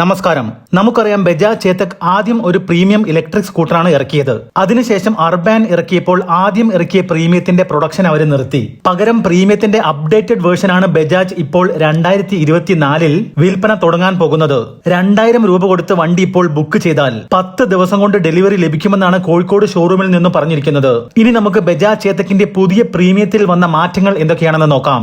നമസ്കാരം. നമുക്കറിയാം ബജാജ് ചേതക് ആദ്യം ഒരു പ്രീമിയം ഇലക്ട്രിക് സ്കൂട്ടറാണ് ഇറക്കിയത്. അതിനുശേഷം അർബാൻ ഇറക്കിയപ്പോൾ ആദ്യം ഇറക്കിയ പ്രീമിയത്തിന്റെ പ്രൊഡക്ഷൻ അവർ നിർത്തി. പകരം പ്രീമിയത്തിന്റെ അപ്ഡേറ്റഡ് വേർഷനാണ് ബജാജ് ഇപ്പോൾ രണ്ടായിരത്തി ഇരുപത്തിനാലിൽ വിൽപ്പന തുടങ്ങാൻ പോകുന്നത്. രണ്ടായിരം രൂപ കൊടുത്ത് വണ്ടി ഇപ്പോൾ ബുക്ക് ചെയ്താൽ പത്ത് ദിവസം കൊണ്ട് ഡെലിവറി ലഭിക്കുമെന്നാണ് കോഴിക്കോട് ഷോറൂമിൽ നിന്ന് പറഞ്ഞിരിക്കുന്നത്. ഇനി നമുക്ക് ബജാജ് ചേതക്കിന്റെ പുതിയ പ്രീമിയത്തിൽ വന്ന മാറ്റങ്ങൾ എന്തൊക്കെയാണെന്ന് നോക്കാം.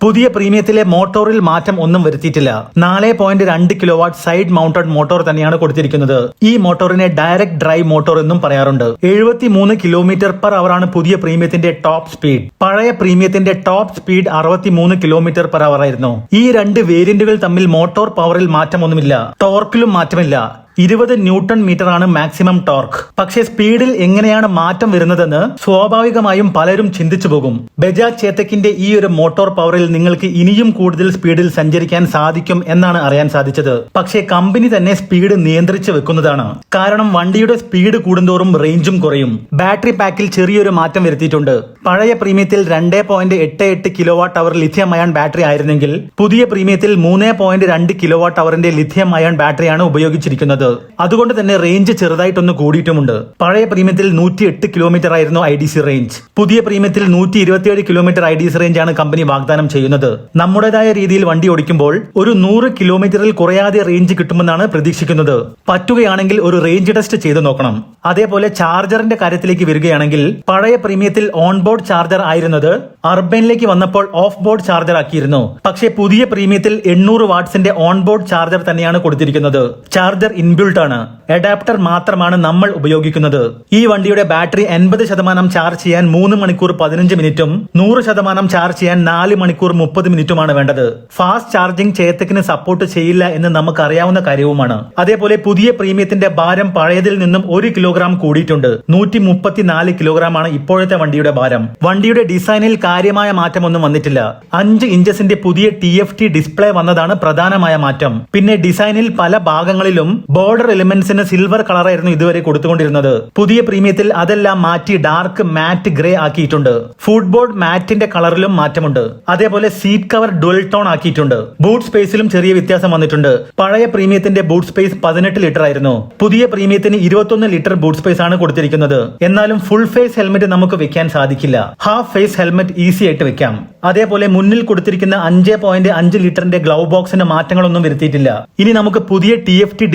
പുതിയ പ്രീമിയത്തിലെ മോട്ടോറിൽ മാറ്റം ഒന്നും വരുത്തിയിട്ടില്ല. നാല് പോയിന്റ് രണ്ട് kilo watt side mounted motor തന്നെയാണ് കൊടുത്തിരിക്കുന്നത്. ഈ മോട്ടോറിനെ ഡയറക്ട് ഡ്രൈവ് മോട്ടോർ എന്നും പറയാറുണ്ട്. എഴുപത്തി മൂന്ന് കിലോമീറ്റർ പെർ അവർ ആണ് പുതിയ പ്രീമിയത്തിന്റെ ടോപ്പ് സ്പീഡ്. പഴയ പ്രീമിയത്തിന്റെ ടോപ്പ് സ്പീഡ് അറുപത്തി മൂന്ന് കിലോമീറ്റർ പെർ അവർ ആയിരുന്നു ഈ രണ്ട് വേരിയന്റുകൾ തമ്മിൽ മോട്ടോർ പവറിൽ മാറ്റമൊന്നുമില്ല. ടോർക്കിലും മാറ്റമില്ല. ഇരുപത് ന്യൂട്ടൺ മീറ്റർ ആണ് മാക്സിമം ടോർക്ക്. പക്ഷേ സ്പീഡിൽ എങ്ങനെയാണ് മാറ്റം വരുന്നതെന്ന് സ്വാഭാവികമായും പലരും ചിന്തിച്ചു പോകും. ബജാജ് ചേത്തക്കിന്റെ ഈ ഒരു മോട്ടോർ പവറിൽ നിങ്ങൾക്ക് ഇനിയും കൂടുതൽ സ്പീഡിൽ സഞ്ചരിക്കാൻ സാധിക്കും എന്നാണ് അറിയാൻ സാധിച്ചത്. പക്ഷേ കമ്പനി തന്നെ സ്പീഡ് നിയന്ത്രിച്ചു വെക്കുന്നതാണ്. കാരണം വണ്ടിയുടെ സ്പീഡ് കൂടുന്തോറും റേഞ്ചും കുറയും. ബാറ്ററി പാക്കിൽ ചെറിയൊരു മാറ്റം വരുത്തിയിട്ടുണ്ട്. പഴയ പ്രീമിയത്തിൽ രണ്ട് പോയിന്റ് എട്ട് എട്ട് kilowatt hour lithium ion battery ആയിരുന്നെങ്കിൽ പുതിയ പ്രീമിയത്തിൽ മൂന്ന് പോയിന്റ് രണ്ട് കിലോ വാട്ട് അവറിന്റെ ലിഥിയം അയൺ ബാറ്ററിയാണ് ഉപയോഗിച്ചിരിക്കുന്നത്. അതുകൊണ്ട് തന്നെ റേഞ്ച് ചെറുതായിട്ടൊന്ന് കൂടിയിട്ടുമുണ്ട്. പഴയ പ്രീമിയത്തിൽ നൂറ്റി എട്ട് കിലോമീറ്റർ ആയിരുന്നു ഐ ഡി സി റേഞ്ച് പുതിയ പ്രീമിയത്തിൽ നൂറ്റി ഇരുപത്തിയേഴ് kilometre I D C range ആണ് കമ്പനി വാഗ്ദാനം ചെയ്യുന്നത്. നമ്മുടേതായ രീതിയിൽ വണ്ടി ഓടിക്കുമ്പോൾ ഒരു നൂറ് കിലോമീറ്ററിൽ കുറയാതെ റേഞ്ച് കിട്ടുമെന്നാണ് പ്രതീക്ഷിക്കുന്നത്. പറ്റുകയാണെങ്കിൽ ഒരു റേഞ്ച് ടെസ്റ്റ് ചെയ്തു നോക്കണം. അതേപോലെ ചാർജറിന്റെ കാര്യത്തിലേക്ക് വരികയാണെങ്കിൽ പഴയ പ്രീമിയത്തിൽ ഓൺബോർഡ് ചാർജർ ആയിരുന്നത് അർബനിലേക്ക് വന്നപ്പോൾ ഓഫ് ബോർഡ് ചാർജർ ആക്കിയിരുന്നു. പക്ഷേ പുതിയ പ്രീമിയത്തിൽ എണ്ണൂറ് വാട്ട്സിന്റെ ഓൺബോർഡ് ചാർജർ തന്നെയാണ് കൊടുത്തിരിക്കുന്നത്. ചാർജർ ഇൻബിൽട്ട് ആണ് അഡാപ്റ്റർ മാത്രമാണ് നമ്മൾ ഉപയോഗിക്കുന്നത്. ഈ വണ്ടിയുടെ ബാറ്ററി എൺപത് ശതമാനം ചാർജ് ചെയ്യാൻ മൂന്ന് മണിക്കൂർ പതിനഞ്ച് മിനിറ്റും നൂറ് ശതമാനം ചാർജ് ചെയ്യാൻ നാല് മണിക്കൂർ മുപ്പത് മിനിറ്റുമാണ് വേണ്ടത്. ഫാസ്റ്റ് ചാർജിംഗ് ചേത്തക്കിന് സപ്പോർട്ട് ചെയ്യില്ല എന്ന് നമുക്ക് അറിയാവുന്ന കാര്യവുമാണ്. അതേപോലെ പുതിയ പ്രീമിയത്തിന്റെ ഭാരം പഴയതിൽ നിന്നും ഒരു കിലോഗ്രാം കൂടിയിട്ടുണ്ട്. നൂറ്റി മുപ്പത്തിനാല് കിലോഗ്രാം ആണ് ഇപ്പോഴത്തെ വണ്ടിയുടെ ഭാരം. വണ്ടിയുടെ ഡിസൈനിൽ കാര്യമായ മാറ്റമൊന്നും വന്നിട്ടില്ല. അഞ്ച് ഇഞ്ചസിന്റെ പുതിയ ടി എഫ് ടി ഡിസ്പ്ലേ വന്നതാണ് പ്രധാനമായ മാറ്റം. പിന്നെ ഡിസൈനിൽ പല ഭാഗങ്ങളിലും ബോർഡർ എലിമെന്റ്സിന് സിൽവർ കളറായിരുന്നു ഇതുവരെ കൊടുത്തുകൊണ്ടിരുന്നത്. പുതിയ പ്രീമിയത്തിൽ അതെല്ലാം മാറ്റി ഡാർക്ക് മാറ്റ് ഗ്രേ ആക്കിയിട്ടുണ്ട്. ഫുട്ബോർഡ് മാറ്റിന്റെ കളറിലും മാറ്റമുണ്ട്. അതേപോലെ സീറ്റ് കവർ ഡുവൽ ടോൺ ആക്കിയിട്ടുണ്ട്. ബൂട്ട് സ്പേസിലും ചെറിയ വ്യത്യാസം വന്നിട്ടുണ്ട്. പഴയ പ്രീമിയത്തിന്റെ ബൂട്ട് സ്പേസ് പതിനെട്ട് ലിറ്റർ ആയിരുന്നു. പുതിയ പ്രീമിയത്തിന് ഇരുപത്തൊന്ന് ലിറ്റർ ബൂട്ട് സ്പേസ് ആണ് കൊടുത്തിരിക്കുന്നത്. എന്നാലും ഫുൾ ഫേസ് ഹെൽമെറ്റ് നമുക്ക് വെക്കാൻ സാധിക്കില്ല. ഹാഫ് ഫേസ് ഹെൽമെറ്റ് ഈസി ആയിട്ട് വെക്കാം. അതേപോലെ മുന്നിൽ കൊടുത്തിരിക്കുന്ന അഞ്ച് പോയിന്റ് അഞ്ച് ലിറ്ററിന്റെ ഗ്ലൗ ബോക്സിന് മാറ്റങ്ങളൊന്നും വരുത്തിയിട്ടില്ല. ഇനി നമുക്ക് പുതിയ ടി എഫ് ടി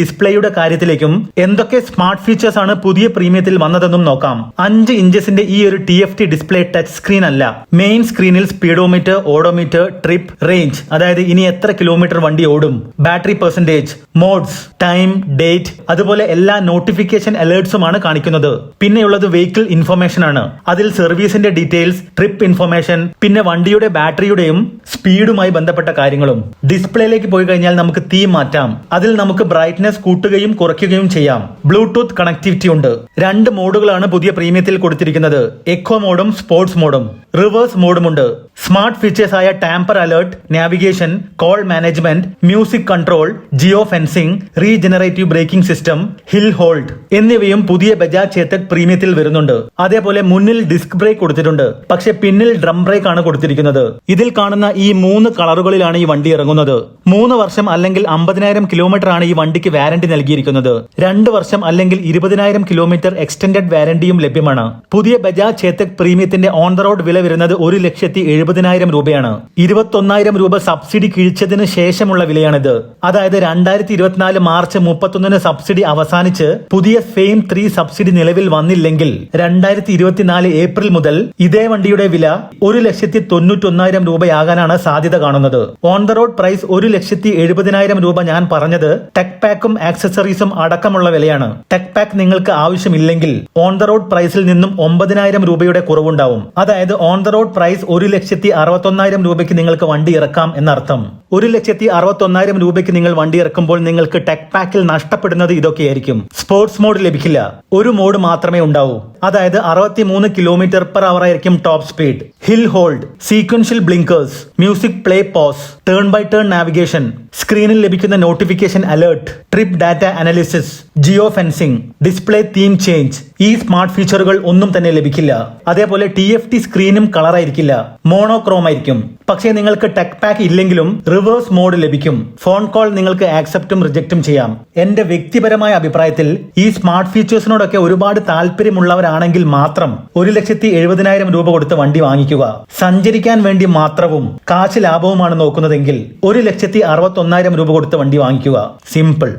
കാര്യത്തിലേക്കും എന്തൊക്കെ സ്മാർട്ട് ഫീച്ചേഴ്സ് ആണ് പുതിയ പ്രീമിയത്തിൽ വന്നതെന്നും നോക്കാം. അഞ്ച് ഇഞ്ചസിന്റെ ഈ ഒരു T F T display touch screen അല്ല. മെയിൻ സ്ക്രീനിൽ സ്പീഡോമീറ്റർ ഓഡോമീറ്റർ ട്രിപ്പ് റേഞ്ച് അതായത് ഇനി എത്ര കിലോമീറ്റർ വണ്ടി ഓടും battery percentage modes time date അതുപോലെ എല്ലാ നോട്ടിഫിക്കേഷൻ അലേർട്സുമാണ് കാണിക്കുന്നത്. പിന്നെയുള്ളത് വെഹിക്കിൾ ഇൻഫർമേഷൻ ആണ്. അതിൽ സർവീസിന്റെ ഡീറ്റെയിൽസ് ട്രിപ്പ് ഇൻഫർമേഷൻ പിന്നെ വണ്ടിയുടെ ബാറ്ററിയുടെയും സ്പീഡുമായി ബന്ധപ്പെട്ട കാര്യങ്ങളും. ഡിസ്പ്ലേയിലേക്ക് പോയി കഴിഞ്ഞാൽ നമുക്ക് തീ മാറ്റാം. അതിൽ നമുക്ക് ബ്രൈറ്റ്നെസ് കൂട്ടുകയും കുറയ്ക്കുകയും ചെയ്യാം. ബ്ലൂടൂത്ത് കണക്ടിവിറ്റി ഉണ്ട്. രണ്ട് മോഡുകളാണ് പുതിയ പ്രീമിയത്തിൽ കൊടുത്തിരിക്കുന്നത്. എക്കോ മോഡും സ്പോർട്സ് മോഡും. റിവേഴ്സ് മോഡും ഉണ്ട്. Smart ഫീച്ചേഴ്സായ tamper alert navigation call management music control geo fencing regenerative braking system hill hold എന്നിവയും പുതിയ ബജാജ് ചേതക് പ്രീമിയത്തിൽ വരുന്നുണ്ട്. അതേപോലെ മുന്നിൽ ഡിസ്ക് ബ്രേക്ക് കൊടുത്തിട്ടുണ്ട്. പക്ഷെ പിന്നിൽ ഡ്രം ബ്രേക്ക് ആണ് കൊടുത്തിരിക്കുന്നത്. ഇതിൽ കാണുന്ന ഈ മൂന്ന് കളറുകളിലാണ് ഈ വണ്ടി ഇറങ്ങുന്നത്. മൂന്ന് വർഷം അല്ലെങ്കിൽ അമ്പതിനായിരം കിലോമീറ്റർ ആണ് ഈ വണ്ടിക്ക് വാരണ്ടി നൽകിയിരിക്കുന്നത്. രണ്ട് വർഷം അല്ലെങ്കിൽ ഇരുപതിനായിരം കിലോമീറ്റർ എക്സ്റ്റൻഡഡ് വാരണ്ടിയും ലഭ്യമാണ്. പുതിയ ബജാജ് ചേത്തക് പ്രീമിയത്തിന്റെ ഓൺ ദ റോഡ് വില വരുന്നത് ഒരു ലക്ഷത്തി എഴുപതിനായിരം രൂപയാണ്. ഇരുപത്തൊന്നായിരം രൂപ സബ്സിഡി കിഴിച്ചതിന് ശേഷമുള്ള വിലയാണിത്. അതായത് രണ്ടായിരത്തി ഇരുപത്തിനാല് മാർച്ച് മുപ്പത്തൊന്നിന് സബ്സിഡി അവസാനിച്ച് പുതിയ ഫെയിം ത്രീ സബ്സിഡി നിലവിൽ വന്നില്ലെങ്കിൽ രണ്ടായിരത്തി ഇരുപത്തിനാല് ഏപ്രിൽ മുതൽ ഇതേ വണ്ടിയുടെ വില ഒരു ലക്ഷത്തി തൊണ്ണൂറ്റൊന്നായിരം രൂപയാകാനാണ് സാധ്യത കാണുന്നത്. ഓൺ ദ റോഡ് പ്രൈസ് ഒരു ലക്ഷത്തി എഴുപതിനായിരം രൂപ ഞാൻ പറഞ്ഞത് ടെക് പാക്കും ആക്സസറീസും അടക്കമുള്ള വിലയാണ്. ടെക് പാക്ക് നിങ്ങൾക്ക് ആവശ്യമില്ലെങ്കിൽ ഓൺ ദ റോഡ് പ്രൈസിൽ നിന്നും ഒമ്പതിനായിരം രൂപയുടെ കുറവുണ്ടാവും. അതായത് ഓൺ ദ റോഡ് പ്രൈസ് ഒരു ലക്ഷത്തി അറുപത്തൊന്നായിരം രൂപയ്ക്ക് നിങ്ങൾക്ക് വണ്ടി ഇറക്കാം എന്നർത്ഥം. ഒരു ലക്ഷത്തി അറുപത്തൊന്നായിരം രൂപയ്ക്ക് നിങ്ങൾ വണ്ടി ഇറക്കുമ്പോൾ നിങ്ങൾക്ക് ടെക് പാക്കിൽ നഷ്ടപ്പെടുന്നത് ഇതൊക്കെയായിരിക്കും. സ്പോർട്സ് മോഡ് ലഭിക്കില്ല. ഒരു മോഡ് മാത്രമേ ഉണ്ടാവൂ. അതായത് അറുപത്തി മൂന്ന് കിലോമീറ്റർ പെർ അവർ ആയിരിക്കും top speed. Hill hold sequential blinkers music play pause turn by turn navigation സ്ക്രീനിൽ ലഭിക്കുന്ന notification alert trip data analysis geo fencing display theme change ഈ സ്മാർട്ട് ഫീച്ചറുകൾ ഒന്നും തന്നെ ലഭിക്കില്ല. അതേപോലെ ടി എഫ് ടി സ്ക്രീനും കളറായിരിക്കില്ല. മോണോക്രോം ആയിരിക്കും. പക്ഷേ നിങ്ങൾക്ക് ടെക് പാക്ക് ഇല്ലെങ്കിലും റിവേഴ്സ് മോഡ് ലഭിക്കും. ഫോൺ കോൾ നിങ്ങൾക്ക് ആക്സെപ്റ്റും റിജക്റ്റും ചെയ്യാം. എന്റെ വ്യക്തിപരമായ അഭിപ്രായത്തിൽ ഈ സ്മാർട്ട് ഫീച്ചേഴ്സിനോടൊക്കെ ഒരുപാട് താല്പര്യമുള്ളവരാണെങ്കിൽ മാത്രം ഒരു ലക്ഷത്തി എഴുപതിനായിരം രൂപ കൊടുത്ത് വണ്ടി വാങ്ങിക്കുക. സഞ്ചരിക്കാൻ വേണ്ടി മാത്രവും കാശ് ലാഭവുമാണ് നോക്കുന്നതെങ്കിൽ ഒരു ലക്ഷത്തി അറുപത്തി ഒന്നായിരം രൂപ കൊടുത്ത് വണ്ടി വാങ്ങിക്കുക. സിമ്പിൾ